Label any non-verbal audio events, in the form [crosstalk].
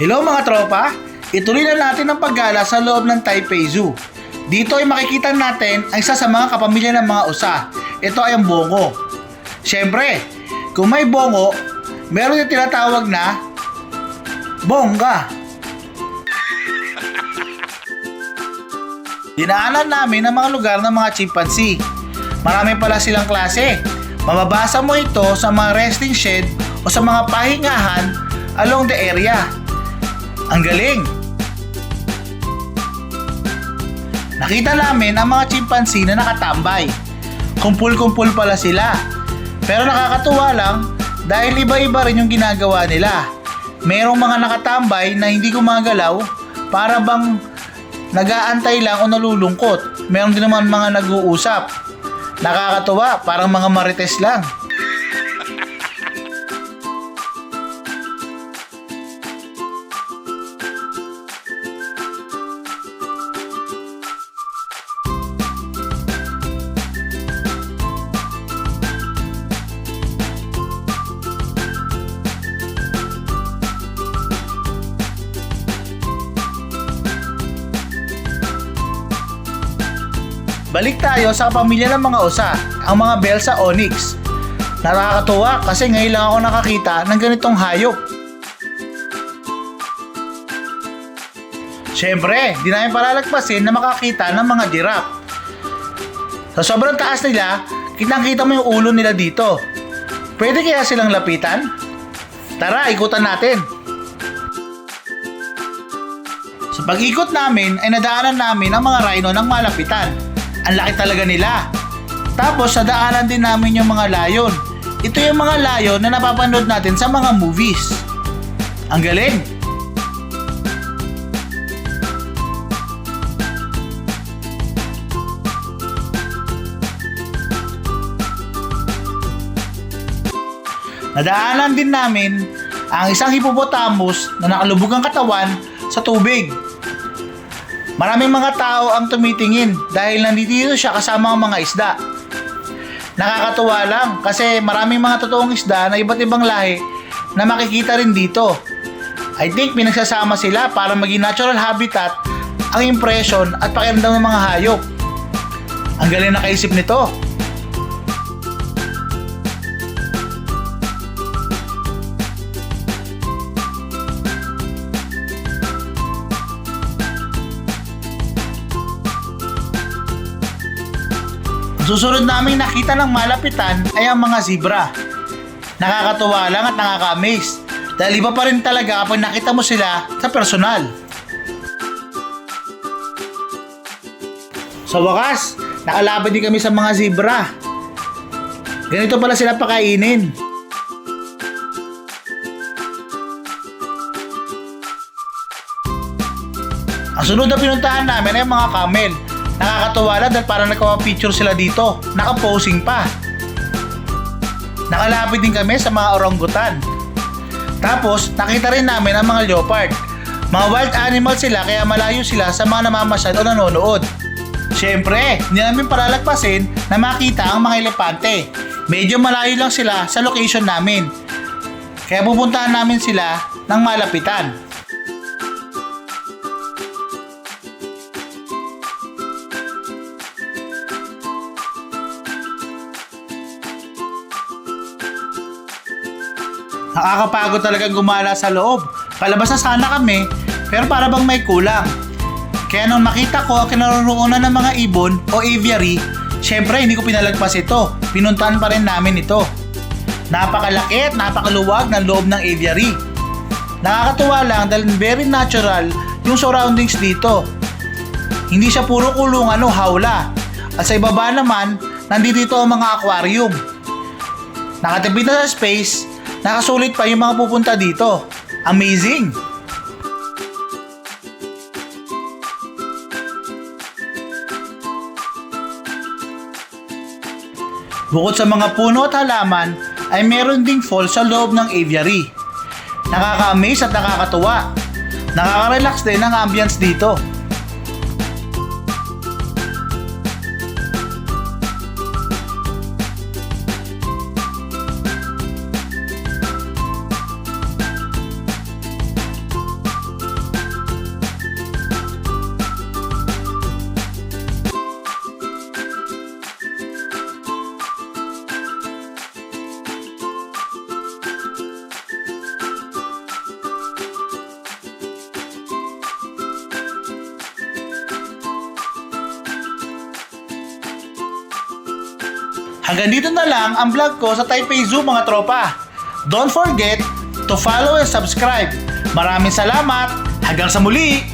Hello mga tropa! Ituloy na natin ang paggala sa loob ng Taipei Zoo. Dito ay makikita natin ang isa sa mga kapamilya ng mga usa. Ito ay ang bongo. Siyempre, kung may bongo, meron din tinatawag na bongga. [laughs] Dinaanan namin ang mga lugar ng mga chimpanzee. Marami pala silang klase. Mababasa mo ito sa mga resting shed o sa mga pahingahan along the area. Ang galing! Nakita namin ang mga chimpanzee na nakatambay. Kumpul-kumpul pala sila. Pero nakakatuwa lang dahil iba-iba rin yung ginagawa nila. Merong mga nakatambay na hindi gumagalaw para bang nag-aantay lang o nalulungkot. Meron din naman mga nag-uusap. Nakakatuwa, parang mga marites lang. Balik tayo sa pamilya ng mga usa, ang mga Belsa Onyx. Nakakatuwa kasi ngayon lang ako nakakita ng ganitong hayop. Siyempre, di namin palalagpasin na makakita ng mga giraffe. Sa sobrang taas nila, kitang-kita mo yung ulo nila dito. Pwede kaya silang lapitan? Tara, ikutan natin. Sa pag-ikot namin ay nadaanan namin ang mga rhino ng malapitan. Ang laki talaga nila. Tapos nadaanan din namin yung mga layon. Ito yung mga layon na napapanood natin sa mga movies. Ang galing! Nadaanan din namin ang isang hippopotamus na nakalubog ang katawan sa tubig. Maraming mga tao ang tumitingin dahil nandito siya kasama ang mga isda. Nakakatuwa lang kasi maraming mga totoong isda na iba't ibang lahi na makikita rin dito. I think pinagsasama sila para maging natural habitat ang impression at pakiramdam ng mga hayop. Ang galing nakaisip nito. Susunod naming nakita ng malapitan ay ang mga zebra. Nakakatuwa lang at nakaka-amaze dahil iba pa rin talaga kapag nakita mo sila sa personal. Sa wakas, nakalaban din kami sa mga zebra. Ganito pala sila pakainin. Ang sunod na pinuntahan namin ay mga camel. Nakakatuwa lang dahil parang nagkawa-picture sila dito. Nakaposing pa. Nakalapit din kami sa mga orangutan. Tapos, nakita rin namin ang mga leopard. Mga wild animals sila kaya malayo sila sa mga namamasyal o nanonood. Siyempre, hindi namin paralagpasin na makita ang mga elepante. Medyo malayo lang sila sa location namin. Kaya pupuntahan namin sila ng malapitan. Nakakapagod talaga gumala sa loob. Palabas na sana kami, pero para bang may kulang. Kaya nung makita ko ang kinaroroonan ng mga ibon o aviary, syempre hindi ko pinalagpas ito. Pinuntahan pa rin namin ito. Napakalaki at napakaluwag ng loob ng aviary. Nakakatuwa lang dahil very natural yung surroundings dito. Hindi siya puro kulungan o hawla. At sa ibaba naman, nandito ang mga aquarium. Nakatipid na sa space, nakasulit pa yung mga pupunta dito. Amazing! Bukod sa mga puno at halaman, ay meron ding fall sa loob ng aviary. Nakaka-amaze at nakakatuwa. Nakaka-relax din ang ambience dito. Hanggang dito na lang ang vlog ko sa Taipei Zoo mga tropa. Don't forget to follow and subscribe. Maraming salamat. Hanggang sa muli!